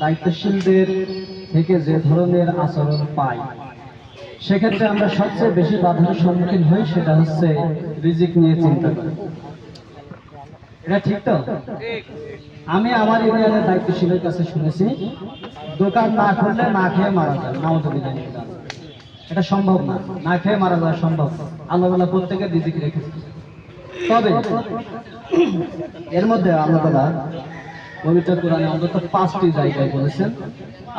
দায়িত্বশীলদের থেকে যে ধরনের আচরণ পাই। সেক্ষেত্রে আমরা সবচেয়ে বেশি বাধার সম্মুখীন হই সেটা হচ্ছে রিজিক নিয়ে চিন্তা করি। এটা ঠিক তো? আমি আমার ইউনিয়নের দায়িত্বশীলের কাছে শুনেছি, দোকান না খুললে না খেয়ে মারা যায় নামতুলিল্লাহ এটা সম্ভব না না খেয়ে মারা যাওয়া সম্ভব। আল্লাহ তাআলা প্রত্যেকের রিজিক রেখেছে। তবে এর মধ্যে আল্লাহ পবিত্র কোরআনে অন্তত পাঁচটি জায়গায় বলেছেন,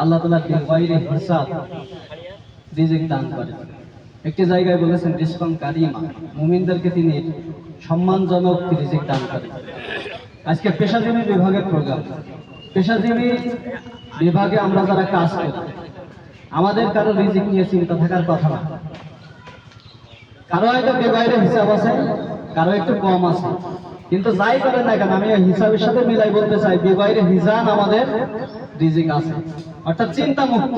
আল্লাহ তালা বাইরে হিসাব রিজিক দান করেন। একটি জায়গায় বলেছেন রিসকন কারিমা। মুমিনদেরকে তিনি সম্মানজনক রিজিক দান করেন। আজকে পেশাজীবী বিভাগের প্রোগ্রাম পেশাজীবী বিভাগে আমরা যারা কাজ করি, আমাদের কারও রিজিক নিয়ে চিন্তা থাকার কথা না। কারও হয়তো বেবাইরে হিসাব আছে, কারও একটু কম আছে। কিন্তু যাই করেন না কেন, আমি হিসাবের সাথে মিলাই বলতে চাই, বিবাহের হিসাব আমাদের রিজিক আছে। অর্থাৎ চিন্তা মুক্ত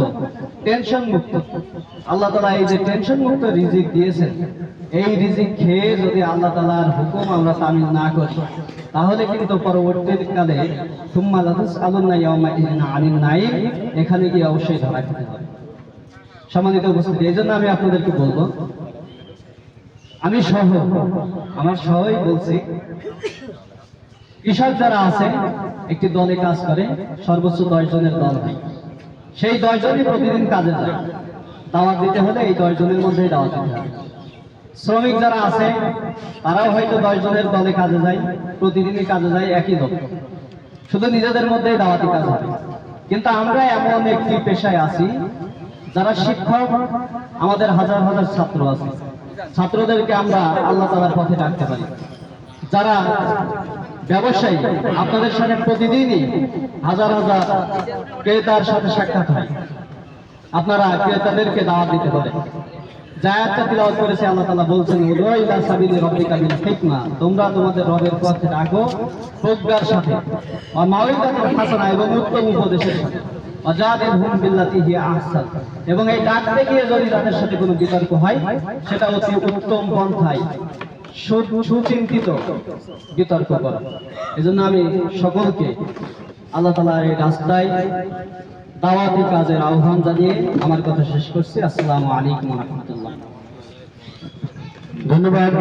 টেনশন মুক্ত আল্লাহ তালা এই যে টেনশন মুক্ত রিজিক দিয়েছেন, এই রিজিক খেয়ে যদি আল্লাহ তালার হুকুম আমরা তামিল না করি, তাহলে কিন্তু পরবর্তীকালে সুম্মা নাইম এখানে গিয়ে অবশ্যই ধরা খেতে হবে সম্মানিত উপস্থিতি, এই জন্য আমি আপনাদেরকে বলব আমি সহ, আমার সহই বলছি, কৃষক যারা আছে একটি দলে কাজ করে, সর্বোচ্চ দশ জনের দল হয়। সেই দশ জনই প্রতিদিন কাজে যায়। দাওয়াত দিতে হলে এই দশ জনের মধ্যেই দাওয়াত দিতে হবে শ্রমিক যারা আছে, তারাও হয়তো দশ জনের দলে কাজে যায়, প্রতিদিনই কাজে যায় একই দল শুধু নিজেদের মধ্যেই দাওয়াতি কাজ হবে কিন্তু আমরা এমন একটি পেশায় আছি, যারা শিক্ষক, আমাদের হাজার হাজার ছাত্র আছে। ছাত্রদেরকে আমরা আল্লাহ তালার পথে ডাকতে পারি। যারা ব্যবসায়ী, আপনাদের সাথে প্রতিদিনই হাজার হাজার ক্রেতার সাথে সাক্ষাৎ হয়। আপনারা ক্রেতাদেরকে দাওয়াত দিতে পারেন। আল্লাহ বলছেন এবং এই ডাকতে গিয়ে যদি তাদের সাথে কোনো বিতর্ক হয়, সেটা অতি উত্তম পন্থায় সুচিন্তিত বিতর্ক এজন্য আমি সকলকে আল্লাহ তাআলার এই রাস্তায় দাওয়াতি কাজের আহ্বান জানিয়ে আমার কথা শেষ করছি। আসসালামু আলাইকুম রহমতুল্লাহ। ধন্যবাদ।